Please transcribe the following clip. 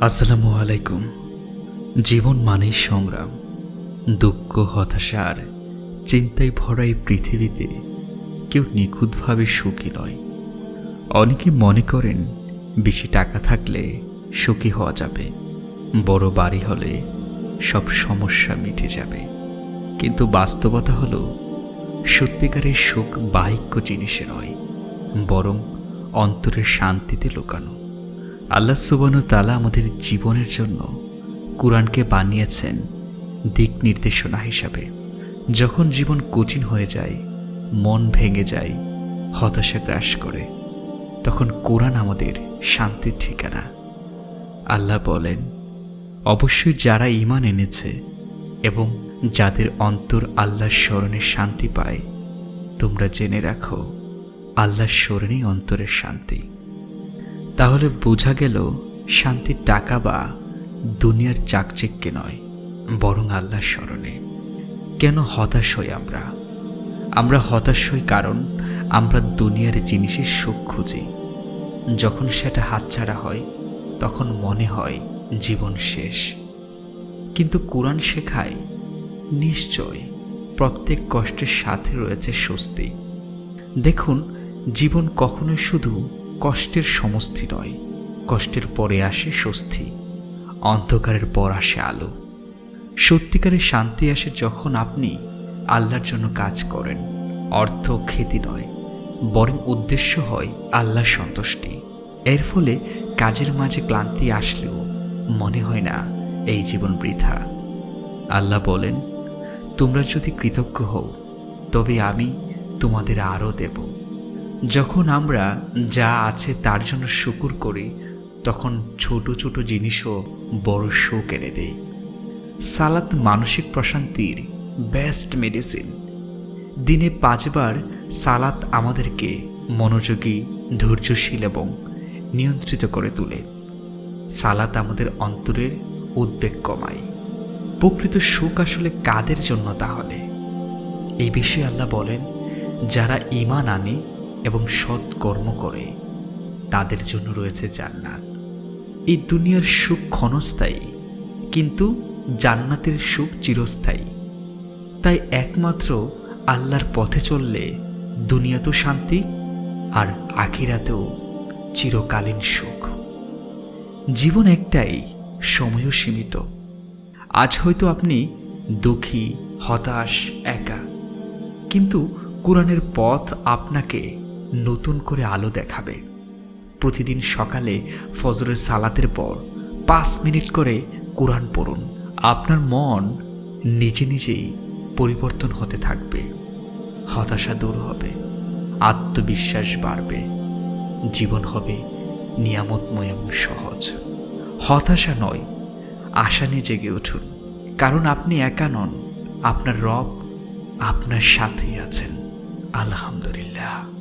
আসসালামু আলাইকুম। জীবন মানেই সংগ্রাম, দুঃখ হতাশার চিন্তায় ভরা এই পৃথিবীতে কেউ নিখুঁতভাবে সুখী নয়। অনেকে মনে করেন, বেশি টাকা থাকলে সুখী হওয়া যাবে, বড় বাড়ি হলে সব সমস্যা মিটে যাবে। কিন্তু বাস্তবতা হলো, সত্যিকারের সুখ বাহিক্য জিনিসে নয়, বরং অন্তরের শান্তিতে লুকানো। আল্লাহ সুবানু তালা আমাদের জীবনের জন্য কোরআনকে বানিয়েছেন দিক নির্দেশনা হিসাবে। যখন জীবন কঠিন হয়ে যায়, মন ভেঙে যায়, হতাশা গ্রাস করে, তখন কোরআন আমাদের শান্তির ঠিকানা। আল্লাহ বলেন, অবশ্যই যারা ঈমান এনেছে এবং যাদের অন্তর আল্লাহর স্মরণে শান্তি পায়, তোমরা জেনে রাখো, আল্লাহর স্মরণেই অন্তরের শান্তি। তাহলে বোঝা গেল শান্তি টাকা বা দুনিয়ার চাকচিক্যে নয়, বরং আল্লাহর স্মরণে। কেন হতাশ হই আমরা? আমরা হতাশ হই কারণ আমরা দুনিয়ার জিনিসের সুখ খুঁজি। যখন সেটা হাতছাড়া হয়, তখন মনে হয় জীবন শেষ। কিন্তু কোরআন শেখায় নিশ্চয় প্রত্যেক কষ্টের সাথে রয়েছে স্বস্তি। দেখুন, জীবন কখনোই শুধু কষ্টের সমষ্টি নয়, কষ্টের পরে আসে স্বস্তি, অন্ধকারের পর আসে আলো। সত্যিকারের শান্তি আসে যখন আপনি আল্লাহর জন্য কাজ করেন। অর্থ খ্যাতি নয়, বরং উদ্দেশ্য হয় আল্লাহর সন্তুষ্টি। এর ফলে কাজের মাঝে ক্লান্তি আসলেও মনে হয় না এই জীবন বৃথা। আল্লাহ বলেন, তোমরা যদি কৃতজ্ঞ হও, তবে আমি তোমাদের আরও দেব। যখন আমরা যা আছে তার জন্য শুকুর করি, তখন ছোট ছোট জিনিসও বড় শোক এনে দেয়। সালাত মানসিক প্রশান্তির বেস্ট মেডিসিন দিনে পাঁচবার সালাত আমাদেরকে মনোযোগী, ধৈর্যশীল এবং নিয়ন্ত্রিত করে তোলে। সালাত আমাদের অন্তরের উদ্বেগ কমায়। প্রকৃত সুখ আসলে কাদের জন্য তাহলে? এই বিষয়ে আল্লাহ বলেন, যারা ইমান আনে এবং সৎ কর্ম করে। তাদের জন্য রয়েছে জান্নাত। এই দুনিয়ার সুখ ক্ষণস্থায়ী, কিন্তু জান্নাতের সুখ চিরস্থায়ী। তাই একমাত্র আল্লাহর পথে চললে দুনিয়াতেও শান্তি, আর আখিরাতেও চিরকালীন সুখ। জীবন একটাই, সময়ও সীমিত। আজ হয়তো আপনি দুঃখী, হতাশ, একা। কিন্তু কোরআনের পথ আপনাকে নতুন করে আলো দেখাবে। প্রতিদিন সকালে ফজরের সালাতের পর পাঁচ মিনিট করে কোরআন পড়ুন। আপনার মন নিজে নিজেই পরিবর্তন হতে থাকবে। হতাশা দূর হবে, আত্মবিশ্বাস বাড়বে, জীবন হবে নিয়ামতময় এবং সহজ। হতাশা নয়, আশা নিয়ে জেগে উঠুন, কারণ আপনি একা নন, আপনার রব আপনার সাথেই আছেন। আলহামদুলিল্লাহ।